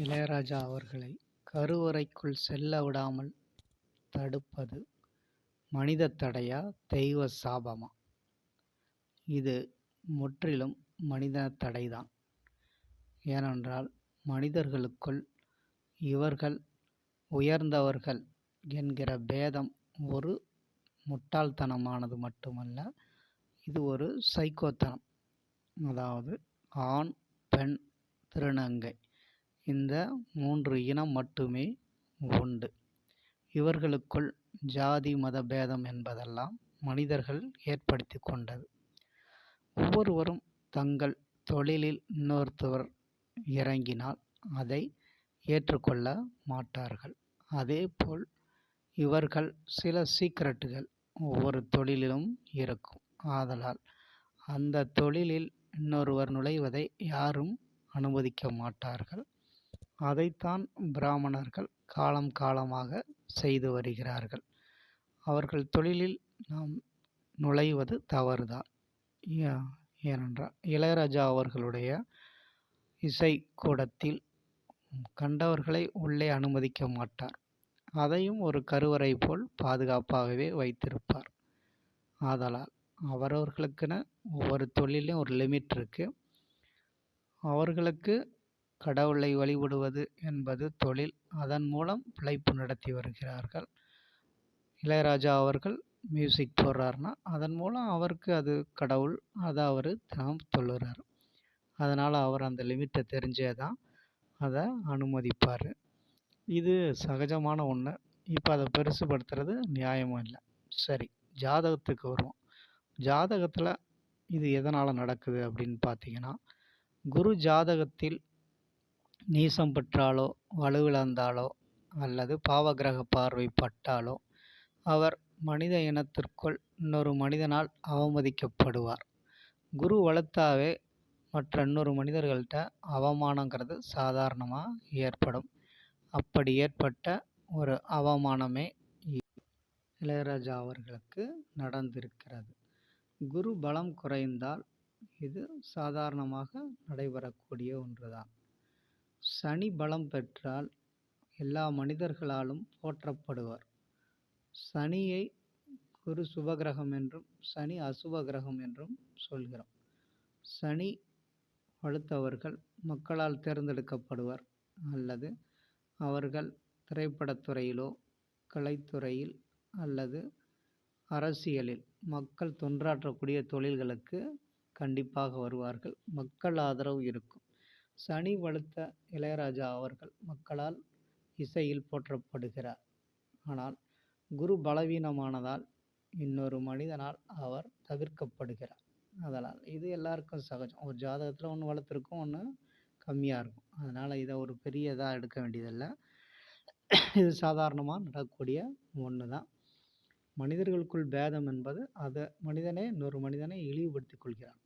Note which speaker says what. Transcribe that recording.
Speaker 1: இளையராஜா அவர்களை கருவறைக்குள் செல்ல விடாமல் தடுப்பது மனித தடையா தெய்வ சாபமா? இது முற்றிலும் மனித தடைதான். ஏனென்றால் மனிதர்களுக்குள் இவர்கள் உயர்ந்தவர்கள் என்கிற பேதம் ஒரு முட்டாள்தனமானது மட்டுமல்ல இது ஒரு சைக்கோத்தனம். அதாவது ஆண் பெண் திருநங்கை. இந்த மூன்று இனம் மட்டுமே உண்டு. இவர்களுக்குள் ஜாதி மத பேதம் என்பதெல்லாம் மனிதர்கள் ஏற்படுத்தி கொண்டது. ஒவ்வொருவரும் தங்கள் தொழிலில் இன்னொருத்தவர் இறங்கினால் அதை ஏற்றுக்கொள்ள மாட்டார்கள். அதேபோல் இவர்கள் சில சீக்ரெட்டுகள் ஒவ்வொரு தொழிலிலும் இருக்கும். ஆதலால் அந்த தொழிலில் இன்னொருவர் நுழைவதை யாரும் அனுமதிக்க மாட்டார்கள். அதைத்தான் பிராமணர்கள் காலம் காலமாக செய்து வருகிறார்கள். அவர்கள் தொழிலில் நாம் நுழைவது தவறுதான். ஏனென்றால் இளையராஜா அவர்களுடைய இசைக்கூடத்தில் கண்டவர்களை உள்ளே அனுமதிக்க மாட்டார். அதையும் ஒரு கருவறை போல் பாதுகாப்பாகவே வைத்திருப்பார். ஆதலால் அவரவர்களுக்கென ஒவ்வொரு தொழிலையும் ஒரு லிமிட் இருக்குது அவர்களுக்கு கடவுளை வழிபடுவது என்பது தொழில். அதன் மூலம் பிழைப்பு நடத்தி வருகிறார்கள். இளையராஜா அவர்கள் மியூசிக் போடுறாருன்னா அதன் மூலம் அவருக்கு அது கடவுள் அதை அவர் தினம் சொல்லுறார். அதனால் அவர் அந்த லிமிட்டை தெரிஞ்சே தான் அதை அனுமதிப்பார். இது சகஜமான ஒன்று இப்போ அதை பெருசுப்படுத்துறது நியாயமும் இல்லை. சரி ஜாதகத்துக்கு வருவோம். ஜாதகத்தில் இது எதனால் நடக்குது அப்படின்னு பார்த்தீங்கன்னா குரு ஜாதகத்தில் நீசம் பெற்றாலோ வலுவிழந்தாலோ அல்லது பாவகிரக பார்வை பட்டாலோ அவர் மனித இனத்திற்குள் இன்னொரு மனிதனால் அவமதிக்கப்படுவார். குரு வளர்த்தாவே மற்ற இன்னொரு மனிதர்கள்ட்ட அவமானங்கிறது சாதாரணமாக ஏற்படும். அப்படி ஏற்பட்ட ஒரு அவமானமே இளையராஜா அவர்களுக்கு நடந்திருக்கிறது. குரு பலம் குறைந்தால் இது சாதாரணமாக நடைபெறக்கூடிய ஒன்றுதான். சனி பலம் பெற்றால் எல்லா மனிதர்களாலும் போற்றப்படுவார். சனியை குரு சுபகிரகம் என்றும் சனி அசுப கிரகம் என்றும் சொல்கிறோம். சனி வலுத்தவர்கள் மக்களால் தேர்ந்தெடுக்கப்படுவர். அல்லது அவர்கள் திரைப்படத்துறையிலோ கலைத்துறையில் அல்லது அரசியலில் மக்கள் தொன்றாற்றக்கூடிய தொழில்களுக்கு கண்டிப்பாக வருவார்கள். மக்கள் ஆதரவு இருக்கும். சனி வளர்த்த இளையராஜா அவர்கள் மக்களால் இசையில் போற்றப்படுகிறார். ஆனால் குரு பலவீனமானதால் இன்னொரு மனிதனால் அவர் தவிர்க்கப்படுகிறார். அதனால் இது எல்லாருக்கும் சகஜம். ஒரு ஜாதகத்தில் ஒன்று வளர்த்துருக்கும் ஒன்று கம்மியாக இருக்கும். அதனால் இதை ஒரு பெரிய இதாக எடுக்க வேண்டியதில்லை. இது சாதாரணமாக நடக்கக்கூடிய ஒன்று தான் மனிதர்களுக்குள் பேதம் என்பது அதை மனிதனே இன்னொரு மனிதனை இழிவுபடுத்திக் கொள்கிறான்